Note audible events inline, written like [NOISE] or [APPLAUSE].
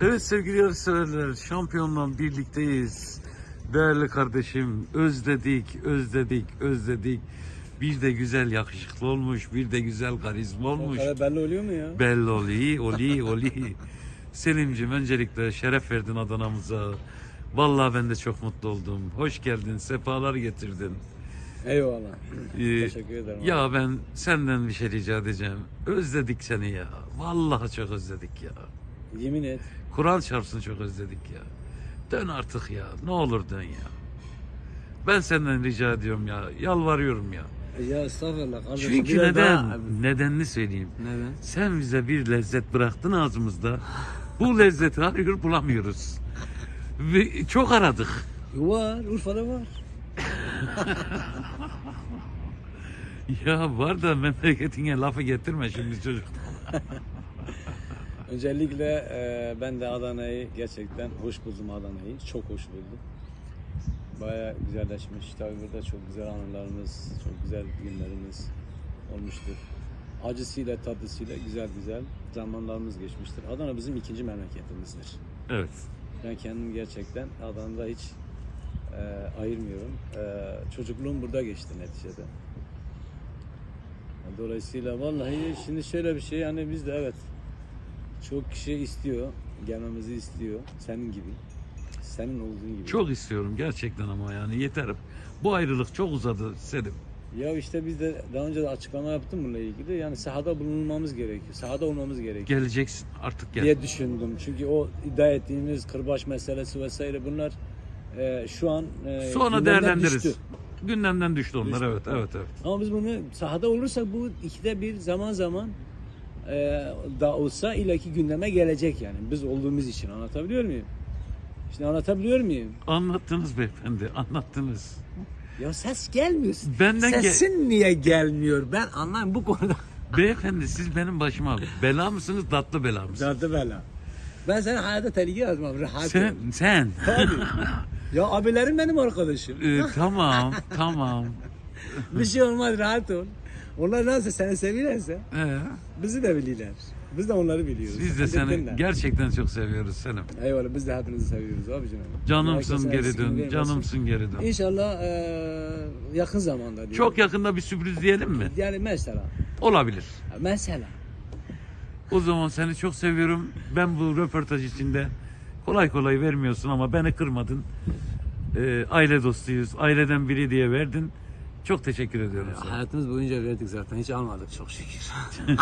Evet sevgili yarışseverler, şampiyonla birlikteyiz. Değerli kardeşim, özledik, özledik, özledik. Bir de güzel yakışıklı olmuş, bir de güzel karizma olmuş. Belli oluyor mu ya? Belli oli, oli, oli. Selim'cim öncelikle şeref verdin Adana'mıza. Vallahi ben de çok mutlu oldum. Hoş geldin, sefalar getirdin. Eyvallah. Ee, Teşekkür ederim. Ya ben senden bir şey rica edeceğim. Özledik seni ya. Vallahi çok özledik ya. Yemin et. Kur'an çarpsın çok özledik ya. Dön artık ya. Ne olur dön ya. Ben senden rica ediyorum ya. Yalvarıyorum ya. Ya estağfurullah kardeşim. Çünkü Biraz neden? daha- Nedenini söyleyeyim. Neden? Sen bize bir lezzet bıraktın ağzımızda. Bu lezzeti arıyor bulamıyoruz. Ve çok aradık. Var. Urfa'da var. [LAUGHS] Ya var da memleketine lafı getirme şimdi çocuk. [LAUGHS] Öncelikle e, ben de Adana'yı gerçekten hoş buldum Adana'yı. Çok hoş buldum. Baya güzelleşmiş. Tabii burada çok güzel anılarımız, çok güzel günlerimiz olmuştur. Acısıyla tatlısıyla güzel güzel zamanlarımız geçmiştir. Adana bizim ikinci memleketimizdir. Evet. Ben kendim gerçekten Adana'da hiç e, ayırmıyorum. E, çocukluğum burada geçti neticede. Dolayısıyla vallahi şimdi şöyle bir şey yani biz de evet çok kişi istiyor, gelmemizi istiyor senin gibi. Senin olduğun gibi. Çok istiyorum gerçekten ama yani yeter. Bu ayrılık çok uzadı Selim. Ya işte biz de daha önce de açıklama yaptım bununla ilgili. Yani sahada bulunmamız gerekiyor. Sahada olmamız gerekiyor. Geleceksin artık gel. diye düşündüm. Çünkü o iddia ettiğimiz kırbaç meselesi vesaire bunlar e, şu an e, Sonra gündemden değerlendiririz. düştü. Gündemden düştü onlar Düştü. evet evet evet. Ama biz bunu sahada olursak bu ikide bir zaman zaman e, da olsa illaki gündeme gelecek yani. Biz olduğumuz için anlatabiliyor muyum? Şimdi anlatabiliyor muyum? Anlattınız beyefendi anlattınız. Ya ses gelmiyor. Benden ge- Sesin niye gelmiyor? Ben anlayayım bu konuda. [LAUGHS] Beyefendi siz benim başıma bela mısınız tatlı bela mısınız? Zaten bela. Ben senin hayata tehlike yazmam. Rahat ol. Sen sen. Tabii. ya abilerim benim arkadaşım. Ee, tamam tamam. Bir şey olmaz rahat ol. Onlar nasıl seni seviyorsa Ee, bizi de bilirler. Biz de onları biliyoruz. biz de seni Bilirler. gerçekten çok seviyoruz Selim. Eyvallah biz de hepinizi seviyoruz abicim. Canımsın Herkese geri eksik dön. vermesin. Canımsın geri dön. İnşallah eee, yakın zamanda diyelim. Çok yakında bir sürpriz diyelim mi? Yani mesela. Olabilir. Mesela. O zaman seni çok seviyorum. Ben bu röportaj içinde kolay kolay vermiyorsun ama beni kırmadın. Ee, aile dostuyuz. Aileden biri diye verdin. Çok teşekkür ediyorum sana. Hayatımız boyunca verdik zaten. Hiç almadık çok şükür. [LAUGHS]